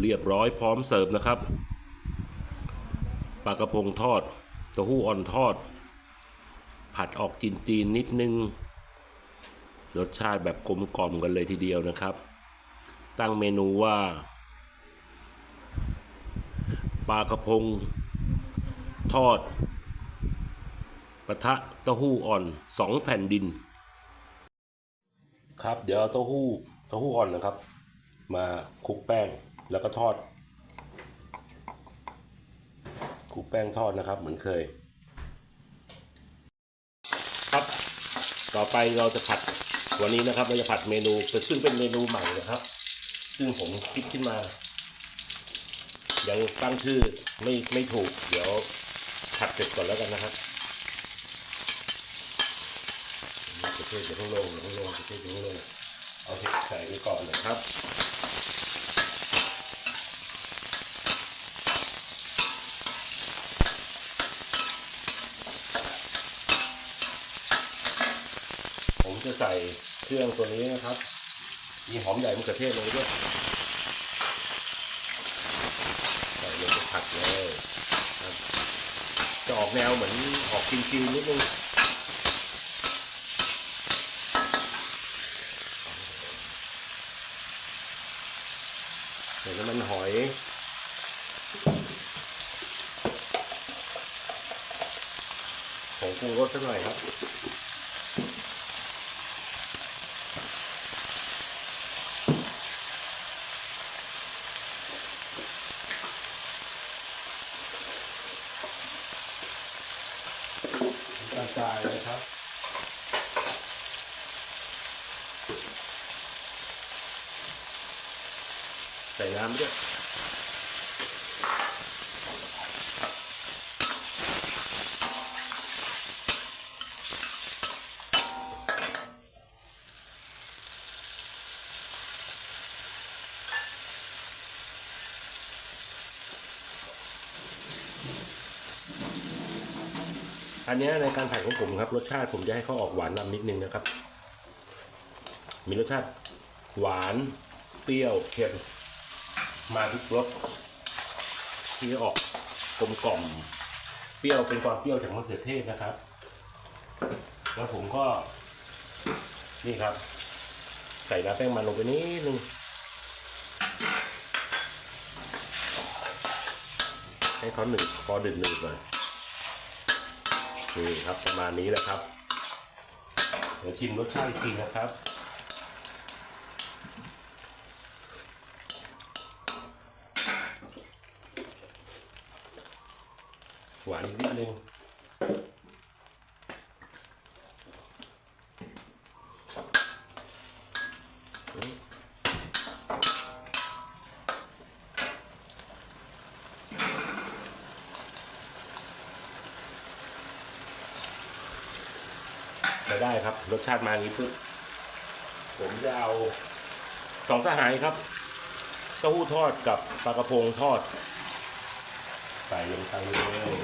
เรียบร้อยพร้อมเสิร์ฟนะครับปลากระพงทอดเต้าหู้อ่อนทอด ผัดออกจีนๆนิดนึง รสชาติแบบกลมกล่อมกันเลยทีเดียวนะครับ ตั้งเมนูว่าปลากระพง ทอดปะทะเต้าหู้อ่อนสองแผ่นดิน ครับเดี๋ยวเอาเต้าหู้เต้าหู้อ่อนนะครับ มาคลุกแป้ง แล้วก็ทอดคลุกแป้งทอดนะครับ เหมือนเคย ครับต่อไปเราจะผัดวันนี้นะครับ เราจะผัดเมนูซึ่งเป็นเมนูใหม่นะครับ ซึ่งผมคิดขึ้นมา ยังตั้งชื่อไม่ไม่ถูก เดี๋ยวผัดเสร็จก่อนแล้วกันนะครับจะเทศจะต้องลงจะต้องลงจะเทศจะต้องลงเอาเห็ดใส่ไปก่อนนะครับ ผมจะใส่เครื่องตัวนี้นะครับ มีหอมใหญ่มะเขือเทศลงไปด้วยใส่ลงไปผัดเลยครับจะออกแนวเหมือนออกกินจีนๆนิดนึงใส่น้ำมันหอยผงปรุงรสสักหน่อยครับ ระจายเลยครับใส่น้ำด้วย อันนี้ในการผัดของผมครับ รสชาติผมจะให้เขาออกหวานนำนิดนึงนะครับ มีรสชาติหวานเปรี้ยวเค็มมาทุกรสที่ออกกลมกล่อมเปรี้ยวเป็นความเปรี้ยวจากมะเขือเทศนะครับ แล้วผมก็ นี่ครับ ใส่น้ำแป้งมันลงไปนิดนึงให้เขาหนึ่งพอดึดหนึ่งเลย นี่ครับประมาณนี้แหละครับ เดี๋ยวชิมรสชาติอีกทีนะครับ หวานอีกนิดนึง จะได้ครับ รสชาติมาอย่างนี้ปุ๊บผมจะเอาสองสหายครับเต้าหู้ทอดกับปลากระพงทอด ใส่ลงไปเลย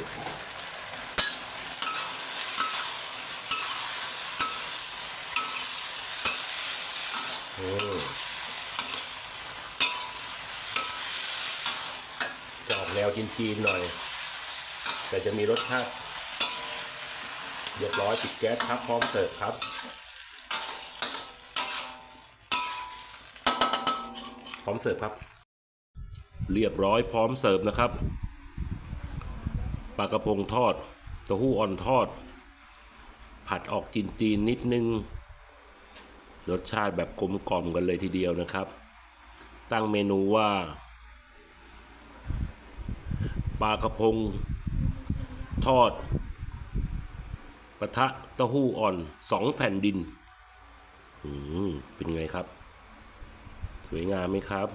อืมจะออกแนวจีนๆหน่อย แต่จะมีรสชาติ เรียบร้อยปิดแก๊สครับพร้อมเสิร์ฟครับ พร้อมเสิร์ฟครับ เรียบร้อยพร้อมเสิร์ฟนะครับปลากระพงทอดเต้าหู้อ่อนทอด ผัดออกจีนๆนิดนึง รสชาติแบบกลมกล่อมกันเลยทีเดียวนะครับ ตั้งเมนูว่าปลากระพงทอด ปะทะเต้าหู้อ่อนสองแผ่นดิน อืม เป็นไงครับ สวยงามไหมครับ